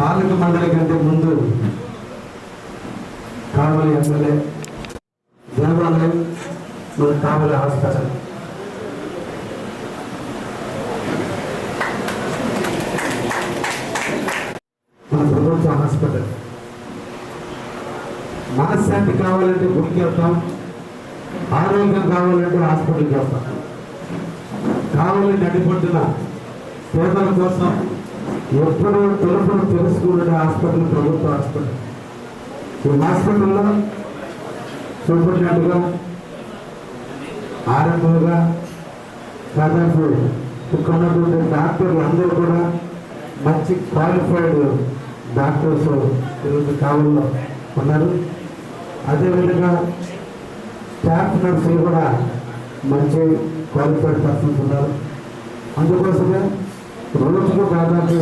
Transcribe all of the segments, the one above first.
పాలక మండలి కంటే ముందు కావలి ఎమ్మెల్యే దేవాలయం మన కావలి హాస్పిటల్. మన ప్రభుత్వ హాస్పిటల్. మనశ్శాంతి కావాలంటే గుడికి వెళ్తాం ఆరోగ్యం కావాలంటే హాస్పిటల్కి వెళ్తాం. కావాలి అడ్డుపడుతున్న పేదల కోసం ఎప్పుడూ తలుపులు తెలుసుకునే హాస్పిటల్ ప్రభుత్వ హాస్పిటల్. ఈ హాస్పిటల్లో చూపించినట్టుగా ఆరంభంగా దాదాపు ఇక్కడ ఉన్నటువంటి డాక్టర్లు అందరూ కూడా మంచి క్వాలిఫైడ్ డాక్టర్స్ ఈరోజు కావల్లో ఉన్నారు. అదేవిధంగా స్టాఫ్ నర్సులు కూడా మంచి క్వాలిఫైడ్ పర్సన్స్ ఉన్నారు. అందుకోసమే రోజుకు దాదాపు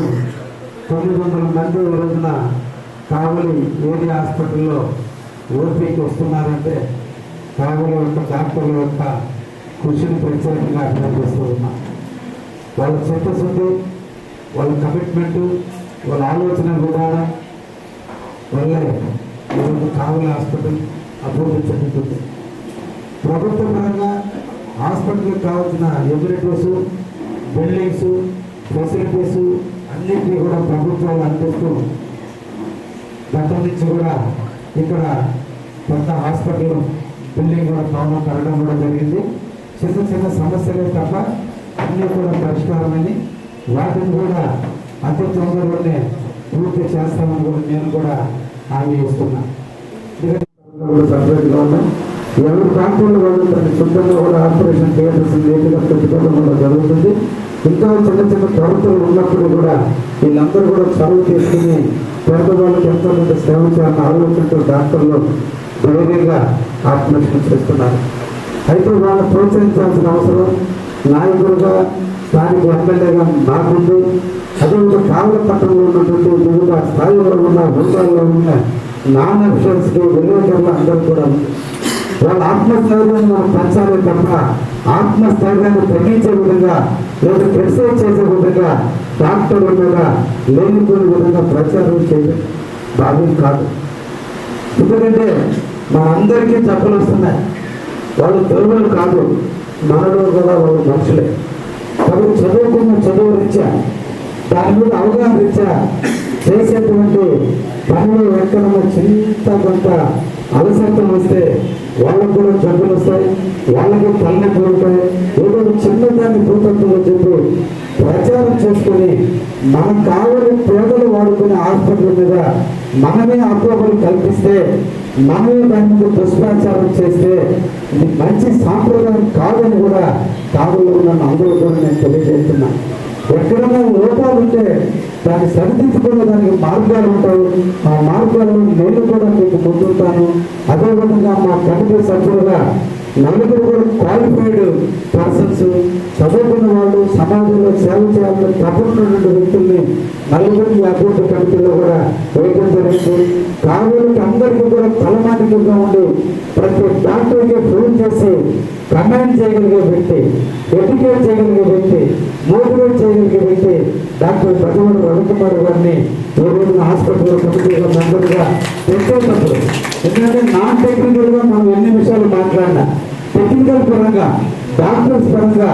తొమ్మిది ఈ రోజున కావలి ఏరియా హాస్పిటల్లో ఓపీకి వస్తున్నారంటే కావలి యొక్క డాక్టర్ల యొక్క కృషిని ప్రత్యేకంగా అభినందిస్తూ ఉన్నా. వాళ్ళ చిత్తశుద్ధి వాళ్ళ కమిట్మెంట్ వాళ్ళ ఆలోచన విధానం వల్లే ఈరోజు కావలి హాస్పిటల్ అభివృద్ధి చెందుతుంది. ప్రభుత్వ పరంగా హాస్పిటల్కి కావాల్సిన ఎమ్యూనిటీస్ బిల్డింగ్స్ ఫెసిలిటీస్ అన్నింటినీ కూడా ప్రభుత్వాలు అందిస్తూ గతం నుంచి కూడా ఇక్కడ కొత్త హాస్పిటల్ బిల్డింగ్ కూడా భవనం కట్టడం కూడా జరిగింది. చిన్న చిన్న సమస్యలే తప్ప అన్నీ కూడా పరిష్కారమని వాటిని కూడా అతి తొందరలోనే పూర్తి చేస్తామని కూడా నేను కూడా హామీ ఇస్తున్నా. సపరేట్గా ఉన్నాం ఎవరి ప్రాంతంలో వాళ్ళు తన సొంతంగా కూడా ఆపరేషన్ థియేటర్స్ నీట్గా కూడా జరుగుతుంది. ఇంకా చిన్న చిన్న కొరతలు ఉన్నప్పుడు కూడా వీళ్ళందరూ కూడా చదువు తీసుకుని పేదవాళ్ళకి ఎంతో కొంత సేవ చేయాలన్న ఆలోచనతో డాక్టర్లు ధైర్యంగా ఆత్మహత్య చేస్తున్నారు. అయితే వాళ్ళని ప్రోత్సహించాల్సిన అవసరం నాయకులుగా స్థానిక ఎమ్మెల్యేగా నాకుంది అదేవిధంగా కావల పట్టణంలో ఉన్నటువంటి వివిధ స్థాయిలో ఉన్న హోదాల్లో ఉన్న నాన్ అఫిషియల్స్కి విలేకరులు అందరూ కూడా వాళ్ళ ఆత్మస్థైర్యాన్ని మనం పెంచాలి తప్ప ఆత్మస్థైర్యాన్ని తగ్గించే విధంగా లేదా క్రిటిసైజ్ చేసే విధంగా డాక్టర్ల మీద లేనిపోయిన విధంగా ప్రచారం చేయడం భావ్యం కాదు. ఎందుకంటే మనందరికీ జబ్బులు వస్తున్నాయి. వాళ్ళు దేవుళ్ళు కాదు మనలో కూడా వాళ్ళు మనుషులే. కాబట్టి చదువుకున్న చదువు రీత్యా దాని మీద అవగాహన రీత్యా చేసేటువంటి పనులు ఎక్కడన్నా చింత కొంత అలసత్వం వస్తే వాళ్ళకు కూడా జబ్బులు వస్తాయి వాళ్ళకు తలనొప్పులు ఉంటాయి ఏదో చిన్నదాన్ని భూతత్వం చెప్పి ప్రచారం చేసుకుని మనకు కావాలి పేదలు వాడుకునే హాస్పిటల్ మీద మనమే అపోహలు కల్పిస్తే మనమే దాని మీద దుష్ప్రచారం చేస్తే ఇది మంచి సాంప్రదాయం కాదని కూడా కావలిలో ఉన్న అందరూ కూడా నేను తెలియజేస్తున్నాను ఎక్కడైనా లోపాలు ఉంటే దాన్ని సరిదిద్దుకునే దానికి మార్గాలు ఉంటాయి. ఆ మార్గాలను నేను కూడా మీకు ముందుంటాను. అదేవిధంగా మా కమిటీ సభ్యులుగా నలుగురు కూడా క్వాలిఫైడ్ పర్సన్స్ చదువుకున్న వాళ్ళు సమాజంలో సేవ చేయాలని తప్పనున్నటువంటి వ్యక్తుల్ని నలుగురిని అభివృద్ధి కమిటీలో కూడా వేయడం జరిగింది. కావులకి అందరికీ కూడా తలమానికంగా ఉండి ప్రతి డాక్టర్కి ఫోన్ చేసి కమాండ్ చేయగలిగే వ్యక్తి ఎడ్యుకేట్ చేయగలిగే వ్యక్తి మోటివేట్ చేయగలిగే వ్యక్తి డాక్టర్ ప్రజలు రవికుమార్ గారిని ఈ రోజున హాస్పిటల్ కమిటీలో మెంబర్గా పెట్టేటప్పుడు. ఎందుకంటే నాన్ టెక్నికల్గా మనం టెక్నికల్ పరంగా డాక్టర్స్ పరంగా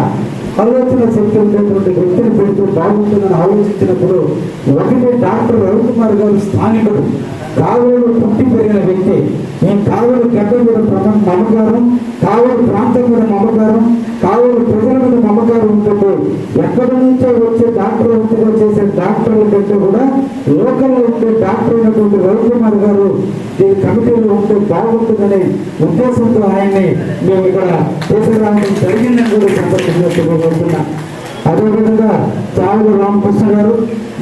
ఆలోచన శక్తి ఉండేటువంటి వ్యక్తిని పెడుతూ బాగుంటుందని ఆలోచించినప్పుడు ఒకటే డాక్టర్ రవికుమార్ గారు స్థానికుడు. కావూరు పుట్టి పెరిగిన వ్యక్తి. నేను కావూరు గడ్డ మీద ప్రమ మమకారం ప్రాంతం మీద మమకారం కావలు ప్రజల మీద మమకారం ఉంటుంది. ఎక్కడి నుంచో వచ్చే డాక్టర్ వృత్తిగా చేసే డాక్టర్ల కంటే కూడా లోకల్లో ఉండే డాక్టర్ అయినటువంటి రవికుమార్ గారు ఈ కమిటీలో ఉంటే బాగుంటుందనే ఉద్దేశంతో ఆయన్ని మేము ఇక్కడ తీసుకురావడం జరిగిందని కూడా సందర్భంగా అదేవిధంగా చావుల రామకృష్ణ గారు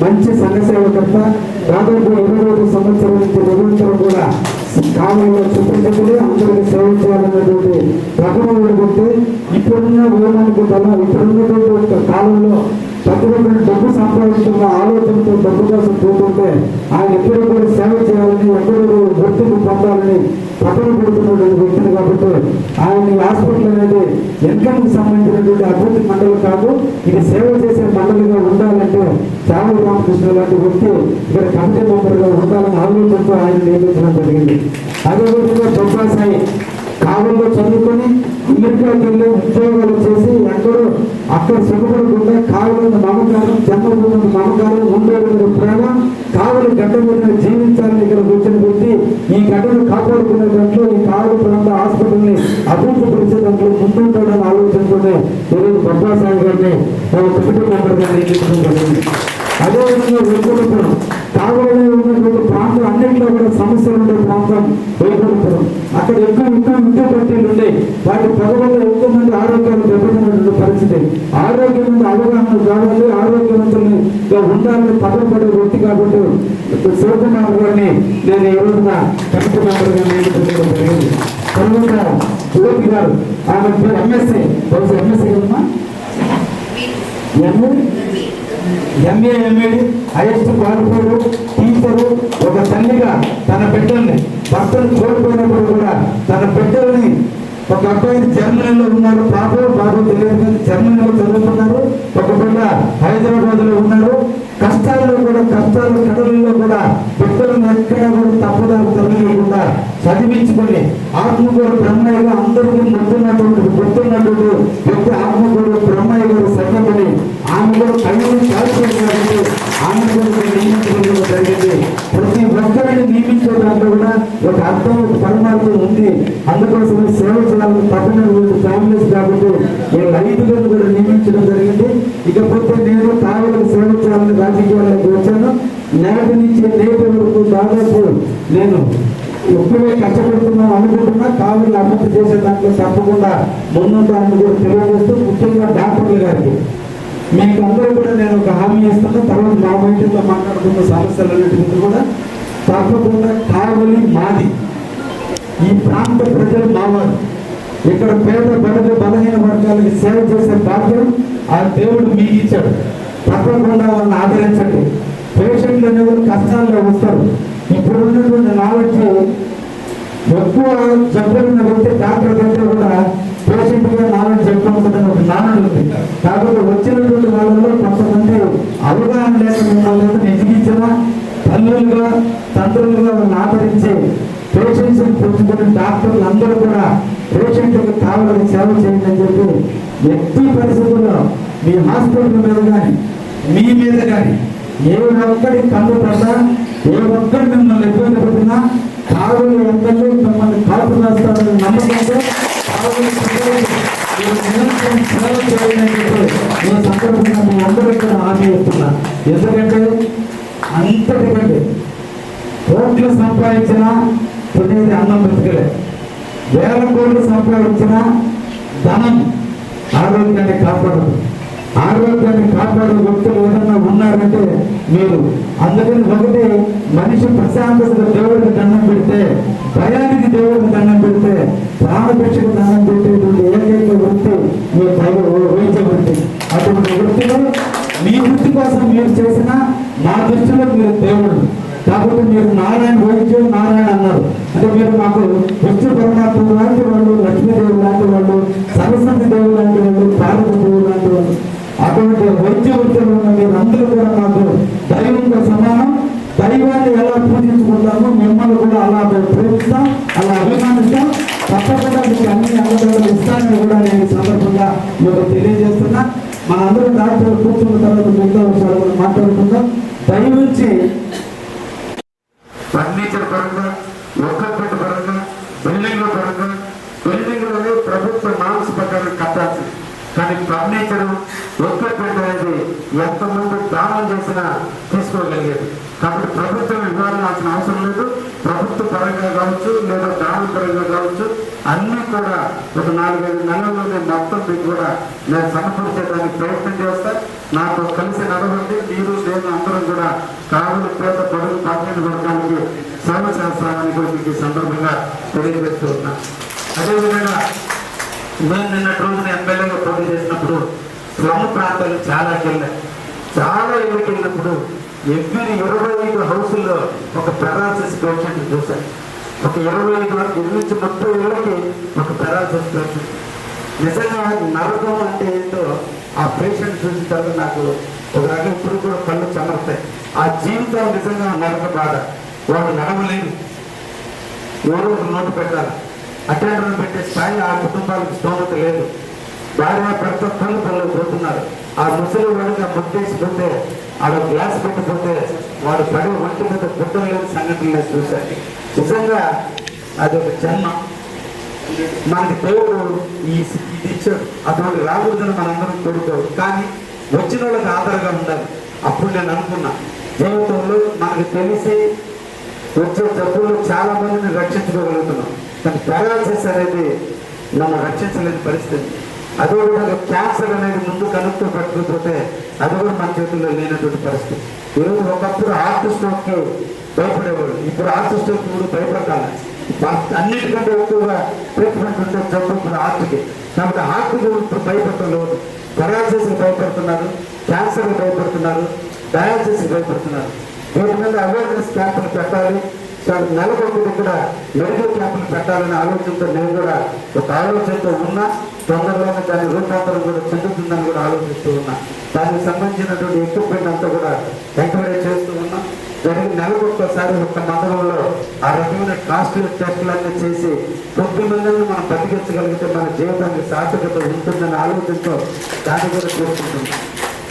మంచి సంఘ సేవకర్త. దాదాపు ఇరవై ఐదు సంవత్సరాల నుంచి నిరంతరం కూడా కాలంలో చూపించుకుని అందరికి సేవ చేయాలన్నటువంటి ప్రథమ పెడితే ఇప్పుడున్న ఊరానికి తన ఇప్పుడున్నటువంటి ఒక కాలంలో ప్రతి ఒక్కరు డబ్బు సంపాదించుకున్న ఆలోచనతో డబ్బు కోసం పోతుంటే ఆయన ఎప్పుడూ కూడా సేవ చేయాలని ఎప్పుడూ గుర్తింపు పొందాలని పక్కన పెడుతున్నటువంటి ఆయన హాస్పిటల్ అనేది ఇన్కమ్కి సంబంధించినటువంటి అభివృద్ధి మండలి కాదు ఇది సేవ చేసే మండలిగా ఉండాలంటే చావల రామకృష్ణ లాంటి వ్యక్తి ఇక్కడ కమిటీ మెంబర్గా ఉండాలని ఆలోచనతో ఆయన నియమించడం జరిగింది. అదేవిధంగా బొబ్బాసాయి కావుల్లో చదువుకొని అమెరికాకి వెళ్ళి ఉద్యోగాలు చేసి ఎక్కడో అక్కడ సుఖపడకుండా కావుల మమకారం జన్మభూమి మమకారం ఉండేటువంటి ప్రేమ కావులు గడ్డ మీద జీవించాలని ఇక్కడ వచ్చిన వ్యక్తి ఈ గడ్డను కాపాడుకునే దాంట్లో ఈ కావులు ప్రాంత హాస్పిటల్ని అభివృద్ధి పరిచే దాంట్లో ముందుంటాడని ఆలోచనతోనే ఈరోజు బొబ్బాసాయి గారిని ఒక కుటుంబ అదేవిధంగా వెలుగులపురం కావలిలో ఉన్నటువంటి ప్రాంతం అన్నింటిలో కూడా సమస్యలు ఉండే ప్రాంతం వెలుగులపురం అక్కడ ఎక్కువ ఎక్కువ విద్యా పట్టీలు ఉండే వాటి ప్రజలలో ఎక్కువ మంది ఆరోగ్యాలు దెబ్బతిన్నటువంటి పరిస్థితి ఆరోగ్యం మీద అవగాహన కావాలి ఆరోగ్యవంతులుగా ఉండాలని పదపడే వ్యక్తి కాబట్టి శివకుమార్ గారిని నేను ఈ రోజున కమిటీ మెంబర్గా నియమించడం జరిగింది తర్వాత గారు ఆమె ఎంఎస్సీ బహుశా ఎంఎస్సీ కదమ్మా MA MA MEd highest qualified teacher ఒక తల్లిగా తన బిడ్డల్ని భర్తను కోల్పోయినప్పుడు కూడా తన బిడ్డల్ని ఒక అబ్బాయి జర్మనీలో ఉన్నారు బాబు బాబు తెలియదు జర్మనీలో చదువుతున్నారు ఒక బిడ్డ హైదరాబాద్లో ఉన్నారు కష్టాల్లో కూడా కష్టాలు కడలలో కూడా బిడ్డలను ఎక్కడ కూడా చర్మలు కూడా చదివించుకుని ఆత్మ కూడా బ్రహ్మయ్య గారు అందరికీ ముద్దున్నటువంటి గుర్తున్నటువంటి వ్యక్తి కూడా బ్రహ్మయ్య గారు సభ్యుని ఆమె కూడా కళ్ళు కాల్చారు ఆమె కూడా ఇక్కడ నియమించడం జరిగింది. ప్రతి ఒక్కరిని నియమించే దాంట్లో కూడా ఒక అర్థం పరమార్థం ఉంది. అందుకోసం సేవ చేయాలని తప్పని ఫ్యామిలీస్ కాబట్టి నేను ఐదుగురు కూడా నియమించడం జరిగింది. ఇకపోతే నేను కావలకు సేవ చేయాలని రాజకీయాలకు వచ్చాను. నేటి నుంచి నేటి వరకు దాదాపు నేను ఎక్కువే కష్టపడుతున్నాను అనుకుంటున్నా కావులు అభివృద్ధి చేసే దాంట్లో తప్పకుండా ముందుంటానని కూడా తెలియజేస్తూ ముఖ్యంగా డాక్టర్లు గారికి. మీకు అందరూ కూడా నేను ఒక హామీ ఇస్తాను తర్వాత మా వైద్యంలో మాట్లాడుతున్న సమస్యలన్నిటి కూడా తప్పకుండా కావలి మాది. ఈ ప్రాంత ప్రజలు మావారు. ఇక్కడ పేద బడుగు బలహీన వర్గాలకి సేవ చేసే భాగ్యం ఆ దేవుడు మీకు ఇచ్చాడు తప్పకుండా వాళ్ళని ఆదరించండి. పేషెంట్లు అనేవాళ్ళు కష్టాల్లో వస్తారు. ఇప్పుడు ఉన్నటువంటి నాలెడ్జ్ ఎక్కువ జబ్బులున్న వ్యక్తి డాక్టర్ కంటే కూడా పేషెంట్గా నాలెడ్జ్ ఎక్కువ ఉంటుందని ఒక నాలెడ్జ్ ఉంది. కాబట్టి వచ్చినటువంటి వాళ్ళలో కొంతమంది అవగాహన లేక మిమ్మల్ని ఎదిగించిన తల్లులుగా తండ్రులుగా వాళ్ళని ఆదరించి పేషెంట్స్ని పుచ్చుకునే డాక్టర్లు అందరూ కూడా పేషెంట్కి కావాలని సేవ చేయండి అని చెప్పి ఎట్టి పరిస్థితుల్లో మీ హాస్పిటల్ మీద కానీ మీ మీద కానీ ఏ ఒక్కడి కన్ను పడ్డా ఏ ఒక్కరు మిమ్మల్ని ఇబ్బంది పెట్టినా కావులు ఎమ్మెల్యే మిమ్మల్ని కాపు రాస్తారని నమ్మకంతో కావులు నిరంతరం సేవ చేయాలని నేను సందర్భంగా మీ అందరికీ కూడా హామీ ఇస్తున్నా. ఎందుకంటే అంతటికంటే కోట్లు సంపాదించిన తినేది అన్నం బ్రతకలే వేల కోట్లు సంపాదించిన ధనం ఆరోగ్యాన్ని కాపాడదు. ఆరోగ్యాన్ని కాపాడే వ్యక్తులు ఏదన్నా ఉన్నారంటే మీరు అందుకని ఒకటి మనిషి ప్రశాంతత దేవుడికి దండం పెడితే భయానికి దేవుడికి దండం పెడితే ప్రాణభిక్షకు దండం పెట్టేటువంటి ఏకైక వృత్తి మీ దైవ వైద్య వృత్తి అటువంటి వృత్తిలో మీ వృత్తి కోసం మీరు చేసిన నా దృష్టిలో మీరు దేవుడు. కాబట్టి మీరు నారాయణ వైద్యం నారాయణ అన్నారు. అంటే మీరు మాకు విష్ణు పరమాత్మ లాంటి వాళ్ళు లక్ష్మీదేవి లాంటి వాళ్ళు సరస్వతి దేవుడు లాంటి వాళ్ళు కూడా మాకు దైవంతో సమానం. దైవాన్ని ఎలా పూజించుకుంటామో మిమ్మల్ని కూడా అలా ప్రేమిస్తాం అలా అభిమానిస్తాం. తప్పకుండా మీకు అన్ని అవసరాలు ఇస్తానని కూడా నేను సందర్భంగా మీకు తెలియజేస్తున్నా. మనందరూ డాక్టర్ కూర్చున్న తర్వాత మిగతా విషయాలు కూడా మాట్లాడుకుందాం. దయవించి ఫర్నిచర్ పరంగా ఒక్కొక్కటి పరంగా బిల్డింగ్ల పరంగా బిల్డింగ్లలో ప్రభుత్వ నామ్స్ ప్రకారం కట్టాల్సింది కానీ ఫర్నిచర్ ఒక్కపెట్ట అనేది ఎంతమంది దానం చేసినా తీసుకోగలిగేది కాబట్టి ప్రభుత్వం ఇవ్వాల్సిన అవసరం లేదు. ప్రభుత్వ పరంగా కావచ్చు లేదా దాన పరంగా కావచ్చు అన్నీ కూడా ఒక నాలుగైదు నెలల్లోనే మొత్తం మీకు కూడా నేను సమకూర్చేదానికి ప్రయత్నం చేస్తా. నాతో కలిసి నడవండి. మీరు నేను అందరం కూడా కావులు పేద పడుగు పాఠ్యం వర్గానికి సేవ చేస్తామని కూడా మీకు ఈ సందర్భంగా తెలియజేస్తూ ఉన్నా అదేవిధంగా నేను నిన్నటి రోజున ఎమ్మెల్యేగా పోటీ చేసినప్పుడు స్లమ్ ప్రాంతాలు చాలా వెళ్ళాయి చాలా ఇళ్ళకి వెళ్ళినప్పుడు ఎవ్రీ ఇరవై ఐదు హౌసుల్లో ఒక పెరాలసిస్ పేషెంట్ చూశాను ఒక ఇరవై ఐదు ఇరవై నుంచి ముప్పై ఏళ్ళకి ఒక పెరాలసిస్ పేషెంట్ నిజంగా నరకం అంటే ఏంటో ఆ పేషెంట్ చూసిన తర్వాత నాకు ఒక రకం ఇప్పుడు కూడా కళ్ళు చెమరుతాయి. ఆ జీవితం నిజంగా నరక బాధ. వాడు నడవలేదు ఎవరో నోటు పెట్టాలి? అటెండర్ పెట్టే స్థాయి ఆ కుటుంబాలకు స్తోమత లేదు. భార్య భర్త పనులు పనులు పోతున్నారు. ఆ ముసలి వాడికి ఆ ముట్టేసిపోతే ఆడ గ్లాస్ పెట్టిపోతే వాడు పడి ఒంటి మీద గుడ్డ లేని సంఘటనలు నేను చూశాను. నిజంగా అది ఒక జన్మ. మనకి దేవుడు ఈ ఇచ్చాడు. అటువంటి రాకూడదని మనందరం కోరుకోరు కానీ వచ్చిన వాళ్ళకి ఆధారంగా ఉండాలి. అప్పుడు నేను అనుకున్నా జీవితంలో మనకి తెలిసి వచ్చే జబ్బులు చాలా మందిని రక్షించుకోగలుగుతున్నాం. తను పెరాలసిస్ అనేది నన్ను రక్షించలేని పరిస్థితి. అదేవిధంగా క్యాన్సర్ అనేది ముందు కనుక్కు పట్టుకుపోతే అది కూడా మన చేతుల్లో లేనటువంటి పరిస్థితి. ఈరోజు ఒకప్పుడు హార్ట్ స్ట్రోక్కి భయపడేవాడు ఇప్పుడు హార్ట్ స్ట్రోక్ కూడా భయపడాలి అన్నిటికంటే ఎక్కువగా ట్రీట్మెంట్ ఉంటే జబ్బు ఇప్పుడు హార్ట్కి కాబట్టి హార్ట్కి ఇప్పుడు భయపడటం లేదు. పెరాలసిస్కి భయపడుతున్నారు. క్యాన్సర్కి భయపడుతున్నారు. డయాలసిస్కి భయపడుతున్నారు. వీటి మీద అవేర్నెస్ క్యాంపులు పెట్టాలి. సో నెలకొకటి కూడా మెడికల్ క్యాంపులు పెట్టాలనే ఆలోచనతో నేను కూడా ఒక ఆలోచనతో ఉన్నా. తొందరలోనే దాని రూపాంతరం కూడా చెందుతుందని కూడా ఆలోచిస్తూ ఉన్నా. దానికి సంబంధించినటువంటి ఎక్విప్మెంట్ అంతా కూడా ఎంకరేజ్ చేస్తూ ఉన్నా. జరిగిన నెలకొక్కసారి ఒక్క ఒక మండలంలో ఆ రకమైన కాస్ట్లీ టెస్టులన్నీ చేసి కొద్ది మందిని మనం బతికించగలిగితే మన జీవితానికి సార్థకత ఉంటుందనే ఆలోచనతో దాన్ని కూడా చూసుకుంటున్నాం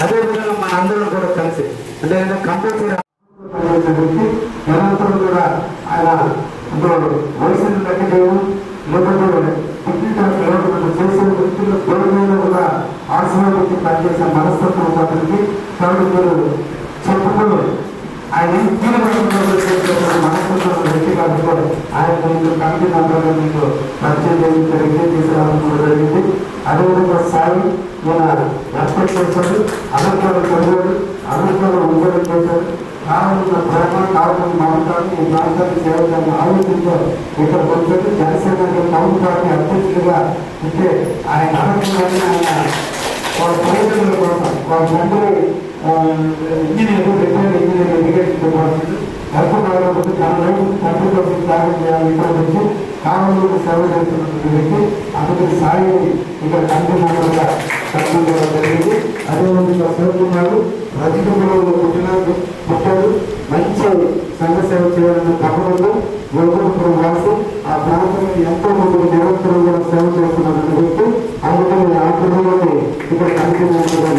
అదేవిధంగా మన అందరం కూడా కలిసి అంటే కంపల్సరీ నిరంతరం కూడా ఆయన అంటే వయసును లెక్క చేయడం లేకపోతే చేసే వ్యక్తులు పేరు మీద కూడా పనిచేసే మనస్తత్వం ఉన్న అతనికి కాబట్టి మీరు ఆయన ఏం మనస్తత్వం వ్యక్తి కాబట్టి ఆయన మీకు కమిటీ మెంబర్గా మీకు పరిచయం చేయడం జరిగింది చేసేవాళ్ళు జరిగింది. అదేవిధంగా సాయి ఈయన రెస్పెక్ట్ చేశాడు అమెరికాలో చదివాడు అమెరికాలో ఉద్యోగం చేశాడు కావాల్సిన ప్రేమ కావాల్సిన మమతాన్ని ఈ ప్రాంతానికి చేయాలని ఆలోచనతో ఇక్కడ వచ్చాడు జనసేన టౌన్ పార్టీ అధ్యక్షుడిగా ఉంటే ఆయన అనకుండానే ఆయన వాళ్ళ ప్రయోజనాల కోసం వాళ్ళ తండ్రి engineer retired engineer education department కల్పనాలతో తన వైపు తండ్రి కోసం త్యాగం చేయాలి ఇక్కడ వచ్చి సేవ చేస్తున్నటువంటి వ్యక్తి సాయి ఇక్కడ తండ్రి జరిగింది. అదేవిధంగా పుట్టాడు. మంచి సంఘ సేవ చేయాలన్న తపనతో యోగపురం రాసి ఆ ప్రాంతంలో ఎంతో మంది నిరంతరం కూడా సేవ చేస్తున్నారని వ్యక్తి అందుకని ఆ కుటుంబాన్ని ఇక్కడ కనిపించడం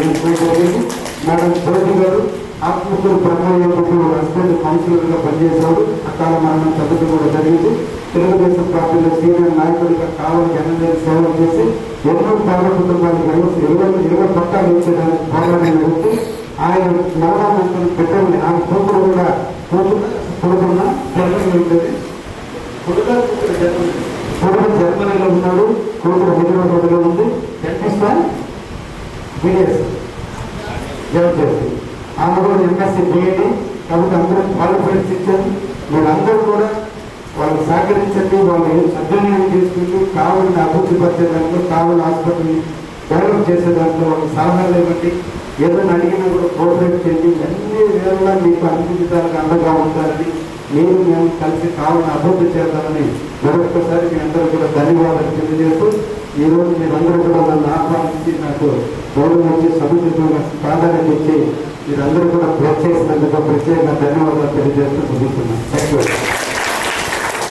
మేడం జ్యోతి గారు ఆత్మకూరు బ్రహ్మయ్య హస్బెండ్ కౌన్సిలర్గా పనిచేశాడు. అకాల మరణం చదువు కూడా జరిగింది. తెలుగుదేశం పార్టీలో సీనియర్ నాయకుడిగా కావాలి జనజన సేవలు చేసి ఎన్నో పేద కుటుంబాలకు ఇరవై ఇరవై పట్టాలు ఇచ్చేదానికి పోరాడిన వ్యక్తి ఆయన నవరామంతులు పెట్టండి. ఆయన కూతురు కూడా కూతురు కొడుకున్న జర్మనీ ఉంటుంది. కొడుకు జర్మనీలో ఉన్నాడు. కూతురు హైదరాబాద్లో ఉంది. డెంటిస్టా బిఎస్. జాబ్ చేస్తుంది ఆమె కూడా ఎంఎస్సీ బీఈడి కాబట్టి అందరూ క్వాలిఫైడ్స్ ఇచ్చారు. మీరందరూ కూడా వాళ్ళు సహకరించండి. వాళ్ళు సద్వినియోగం చేసుకుంటూ కావాలని అభివృద్ధి పరిచే దాంట్లో కావాలని హాస్పిటల్ని డెవలప్ చేసే దాంట్లో వాళ్ళకి సలహాలు ఇవ్వండి. ఏదైనా అడిగినా కూడా కోఆపరేట్ చేయండి అన్ని వేళ మీకు అభివృద్ధిదానికి అండగా ఉంటారని నేను మేము కలిసి కావాలని అభివృద్ధి చేద్దామని మరొకసారి మీ అందరూ కూడా ధన్యవాదాలు తెలియజేస్తూ ఈ రోజు మీరందరూ కూడా నన్ను ఆహ్వానించి నాకు గౌరవం వచ్చి సముచితంగా ప్రాధాన్యత ఇచ్చి మీరందరూ కూడా ప్రోత్సహిస్తున్నందుకు ప్రత్యేకంగా ధన్యవాదాలు తెలియజేస్తూ ముగిస్తున్నాను. Thank you